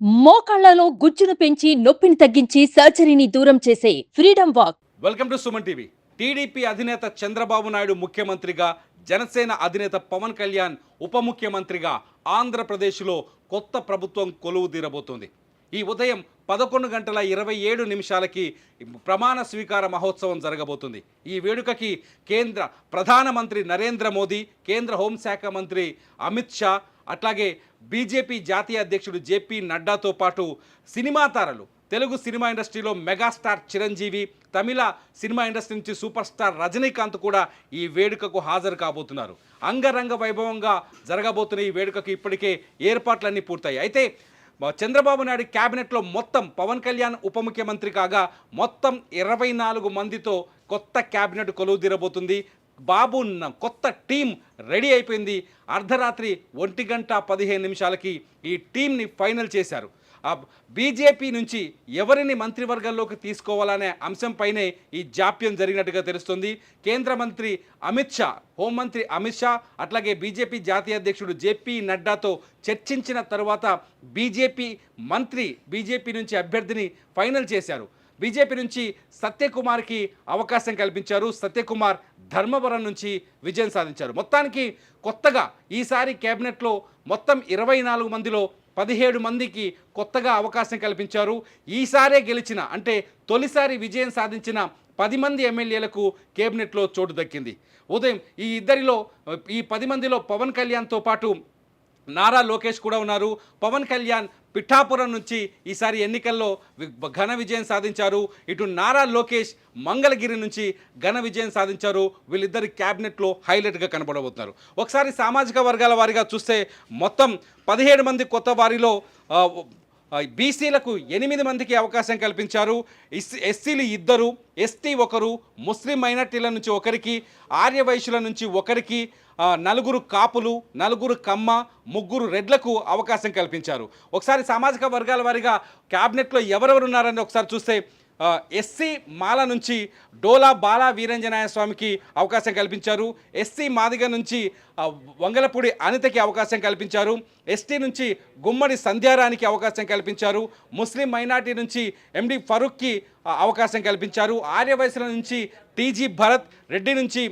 మోకాళ్ళలో గుజ్జును పెంచి నొప్పిని తగ్గించి సర్జరీని దూరం చేసే freedom walk. Welcome to Suman TV. TDP అధినేత చంద్రబాబు నాయుడు ముఖ్యమంత్రిగా జనసేన అధినేత పవన్ కళ్యాణ్ ఉప ముఖ్యమంత్రిగా ఆంధ్రప్రదేశ్లో కొత్త ప్రభుత్వం కొలువు తీరబోతోంది. ఈ ఉదయం పదకొండు గంటల ఇరవై ఏడు నిమిషాలకి ప్రమాణ స్వీకార మహోత్సవం జరగబోతుంది. ఈ వేడుకకి కేంద్ర ప్రధానమంత్రి నరేంద్ర మోదీ కేంద్ర హోంశాఖ మంత్రి అమిత్ షా అట్లాగే బీజేపీ జాతీయ అధ్యక్షుడు జేపీ నడ్డాతో పాటు సినిమా తారలు తెలుగు సినిమా ఇండస్ట్రీలో megastar Chiranjeevi Tamil cinema industry నుంచి సూపర్ స్టార్ రజనీకాంత్ కూడా ఈ వేడుకకు హాజరు కాబోతున్నారు. అంగరంగ వైభవంగా జరగబోతున్న ఈ వేడుకకు ఇప్పటికే ఏర్పాట్లన్నీ పూర్తయ్యాయి. అయితే చంద్రబాబు నాయుడు క్యాబినెట్లో మొత్తం పవన్ కళ్యాణ్ ఉప ముఖ్యమంత్రి కాగా మొత్తం ఇరవై నాలుగు మందితో కొత్త క్యాబినెట్ కొలువు తీరబోతుంది బాబు ఉన్న కొత్త టీం రెడీ అయిపోయింది. అర్ధరాత్రి ఒంటి గంట పదిహేను నిమిషాలకి ఈ టీంని ఫైనల్ చేశారు. ఆ బీజేపీ నుంచి ఎవరిని మంత్రివర్గంలోకి తీసుకోవాలనే అంశంపైనే ఈ జాప్యం జరిగినట్టుగా తెలుస్తుంది. కేంద్ర మంత్రి అమిత్ షా హోంమంత్రి అమిత్ షా అట్లాగే బీజేపీ జాతీయ అధ్యక్షుడు జేపీ నడ్డాతో చర్చించిన తరువాత బీజేపీ మంత్రి బీజేపీ నుంచి అభ్యర్థిని ఫైనల్ చేశారు. బీజేపీ నుంచి సత్యకుమార్కి అవకాశం కల్పించారు. సత్యకుమార్ ధర్మవరం నుంచి విజయం సాధించారు. మొత్తానికి కొత్తగా ఈసారి కేబినెట్లో మొత్తం ఇరవై నాలుగు మందిలో పదిహేడు మందికి కొత్తగా అవకాశం కల్పించారు. ఈసారే గెలిచిన అంటే తొలిసారి విజయం సాధించిన పది మంది ఎమ్మెల్యేలకు కేబినెట్లో చోటు దక్కింది. ఉదయం ఈ ఇద్దరిలో ఈ పది మందిలో పవన్ కళ్యాణ్తో పాటు నారా లోకేష్ కూడా ఉన్నారు. పవన్ కళ్యాణ్ పిఠాపురం నుంచి ఈసారి ఎన్నికల్లో ఘన విజయం సాధించారు. ఇటు నారా లోకేష్ మంగళగిరి నుంచి ఘన విజయం సాధించారు. వీళ్ళిద్దరి క్యాబినెట్లో హైలైట్గా కనబడబోతున్నారు. ఒకసారి సామాజిక వర్గాల వారిగా చూస్తే మొత్తం పదిహేడు మంది కొత్త వారిలో బీసీలకు ఎనిమిది మందికి అవకాశం కల్పించారు. ఎస్ ఎస్సీలు ఇద్దరు ఎస్టీ ఒకరు ముస్లిం మైనార్టీల నుంచి ఒకరికి ఆర్యవైశ్యుల నుంచి ఒకరికి నలుగురు కాపులు నలుగురు కమ్మ ముగ్గురు రెడ్లకు అవకాశం కల్పించారు. ఒకసారి సామాజిక వర్గాల వారిగా క్యాబినెట్లో ఎవరెవరు ఉన్నారని ఒకసారి చూస్తే ఎస్సీ మాల నుంచి డోలా బాలా వీరంజనాయ స్వామికి అవకాశం కల్పించారు. ఎస్సీ మాదిగ నుంచి వంగలపూడి అనితకి అవకాశం కల్పించారు. ఎస్టీ నుంచి గుమ్మడి సంధ్యారానికి అవకాశం కల్పించారు. ముస్లిం మైనార్టీ నుంచి ఎండి ఫరూక్కి అవకాశం కల్పించారు. ఆర్యవయసుల నుంచి టీజీ భరత్ రెడ్డి నుంచి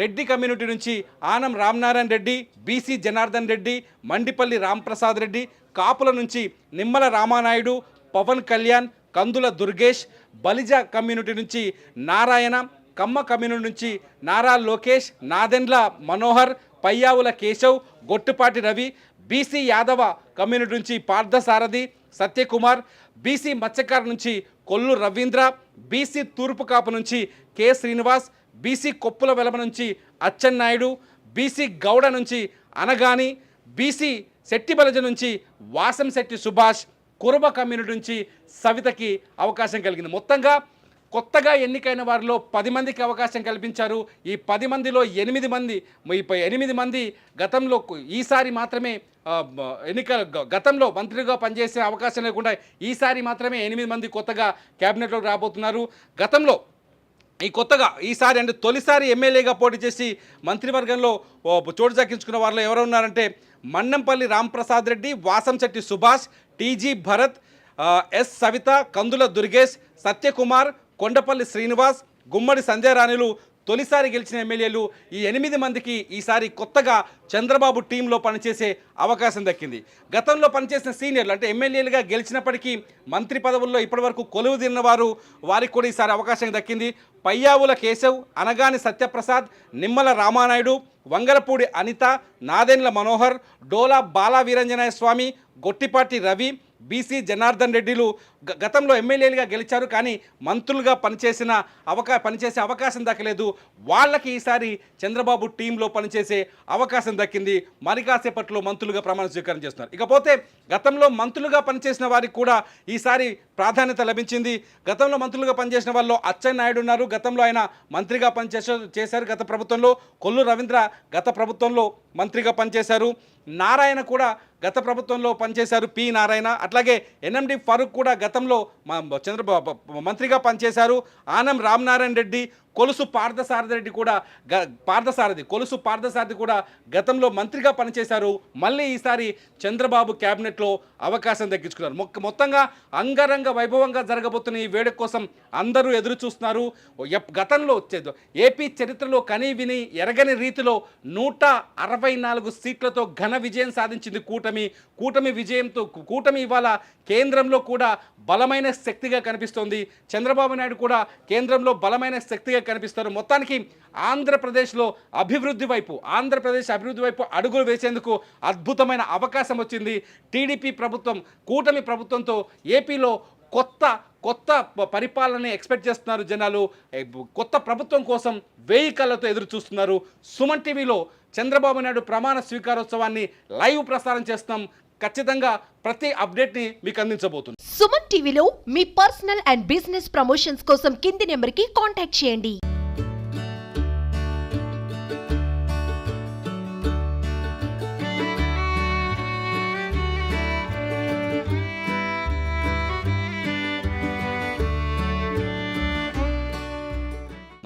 రెడ్డి కమ్యూనిటీ నుంచి ఆనం రామనారాయణ రెడ్డి బీసీ జనార్దన్ రెడ్డి మండిపల్లి రాంప్రసాద్ రెడ్డి కాపుల నుంచి నిమ్మల రామానాయుడు పవన్ కళ్యాణ్ కందుల దుర్గేష్ బలిజ కమ్యూనిటీ నుంచి నారాయణ కమ్మ కమ్యూనిటీ నుంచి నారా లోకేష్ నాదెండ్ల మనోహర్ పయ్యావుల కేశవ్ గొట్టుపాటి రవి బీసీ యాదవ కమ్యూనిటీ నుంచి పార్థసారథి సత్యకుమార్ బీసీ మత్స్యకారు నుంచి కొల్లు రవీంద్ర బీసీ తూర్పు కాపు నుంచి కె శ్రీనివాస్ బీసీ కొప్పుల వెలమ నుంచి అచ్చెన్నాయుడు బీసీ గౌడ నుంచి అనగాని బీసీ శెట్టి బలజ నుంచి వాసం శెట్టి సుభాష్ కురుబ కమ్యూనిటీ నుంచి సవితకి అవకాశం కలిగింది. మొత్తంగా కొత్తగా ఎన్నికైన వారిలో పది మందికి అవకాశం కల్పించారు. ఈ పది మందిలో ఎనిమిది మంది ఎనిమిది మంది గతంలో ఈసారి మాత్రమే ఎన్నిక గతంలో మంత్రిగా పనిచేసే అవకాశం లేకుండా ఈసారి మాత్రమే ఎనిమిది మంది కొత్తగా క్యాబినెట్లోకి రాబోతున్నారు. గతంలో ఈ కొత్తగా ఈసారి అంటే తొలిసారి ఎమ్మెల్యేగా పోటీ చేసి మంత్రివర్గంలో చోటు దక్కించుకున్న వారిలో ఎవరు ఉన్నారంటే మన్నంపల్లి రాంప్రసాద్ రెడ్డి వాసంశెట్టి సుభాష్ టీజీ భరత్ ఎస్ సవిత కందుల దుర్గేష్ సత్యకుమార్ కొండపల్లి శ్రీనివాస్ గుమ్మడి సంధ్యారాణులు తొలిసారి గెలిచిన ఎమ్మెల్యేలు ఈ ఎనిమిది మందికి ఈసారి కొత్తగా చంద్రబాబు టీంలో పనిచేసే అవకాశం దక్కింది. గతంలో పనిచేసిన సీనియర్లు అంటే ఎమ్మెల్యేలుగా గెలిచినప్పటికీ మంత్రి పదవుల్లో ఇప్పటివరకు కొలువు తిన్న వారు వారికి కూడా ఈసారి అవకాశం దక్కింది. పయ్యావుల కేశవ్ అనగాని సత్యప్రసాద్ నిమ్మల రామానాయుడు వంగలపూడి అనిత నాదెండ్ల మనోహర్ డోలా బాలా వీరంజనాయ స్వామి గొట్టిపాటి రవి బీసీ జనార్దన్ రెడ్డిలు గతంలో ఎమ్మెల్యేలుగా గెలిచారు కానీ మంత్రులుగా పనిచేసిన అవకా పనిచేసే అవకాశం దక్కలేదు. వాళ్ళకి ఈసారి చంద్రబాబు టీంలో పనిచేసే అవకాశం దక్కింది. మరి కాసేపట్లో మంత్రులుగా ప్రమాణ స్వీకారం చేస్తున్నారు. ఇకపోతే గతంలో మంత్రులుగా పనిచేసిన వారికి కూడా ఈసారి ప్రాధాన్యత లభించింది. గతంలో మంత్రులుగా పనిచేసిన వాళ్ళు అచ్చెన్నాయుడు ఉన్నారు. గతంలో ఆయన మంత్రిగా పనిచేసే చేశారు గత ప్రభుత్వంలో. కొల్లు రవీంద్ర గత ప్రభుత్వంలో మంత్రిగా పనిచేశారు. నారాయణ కూడా గత ప్రభుత్వంలో పనిచేశారు. పి నారాయణ అట్లాగే ఎన్ఎండి ఫరూక్ కూడా గతంలో మా చంద్రబాబు మంత్రిగా పనిచేశారు. ఆనం రామనారాయణ రెడ్డి కొలుసు పార్థసారథి రెడ్డి కూడా గ పార్థసారథి కొలుసు పార్థసారథి కూడా గతంలో మంత్రిగా పనిచేశారు. మళ్ళీ ఈసారి చంద్రబాబు క్యాబినెట్లో అవకాశం దక్కించుకున్నారు. మొక్క మొత్తంగా అంగరంగ వైభవంగా జరగబోతున్న ఈ వేడుక కోసం అందరూ ఎదురు చూస్తున్నారు. గతంలో ఏపీ చరిత్రలో కని విని ఎరగని రీతిలో నూట అరవై నాలుగు సీట్లతో ఘన విజయం సాధించింది కూటమి. కూటమి విజయంతో కూటమి ఇవాళ కేంద్రంలో కూడా బలమైన శక్తిగా కనిపిస్తోంది. చంద్రబాబు నాయుడు కూడా కేంద్రంలో బలమైన శక్తిగా కనిపిస్తారు. మొత్తానికి ఆంధ్రప్రదేశ్లో అభివృద్ధి వైపు ఆంధ్రప్రదేశ్ అభివృద్ధి వైపు అడుగులు వేసేందుకు అద్భుతమైన అవకాశం వచ్చింది. టీడీపీ ప్రభుత్వం కూటమి ప్రభుత్వంతో ఏపీలో కొత్త కొత్త పరిపాలన పరిపాలనని ఎక్స్పెక్ట్ చేస్తున్నారు జనాలు. కొత్త ప్రభుత్వం కోసం వేయి కళ్ళతో ఎదురు చూస్తున్నారు సుమన్ టీవీలో చంద్రబాబు నాయుడు ప్రమాణ స్వీకారోత్సవాన్ని లైవ్ ప్రసారం చేస్తాం ఖచ్చితంగా ప్రతి అప్డేట్ని మీకు అందించబోతుంది. సుమన్ టీవీలో మీ పర్సనల్ అండ్ బిజినెస్ ప్రమోషన్స్ కోసం కింది నెంబర్కి కాంటాక్ట్ చేయండి.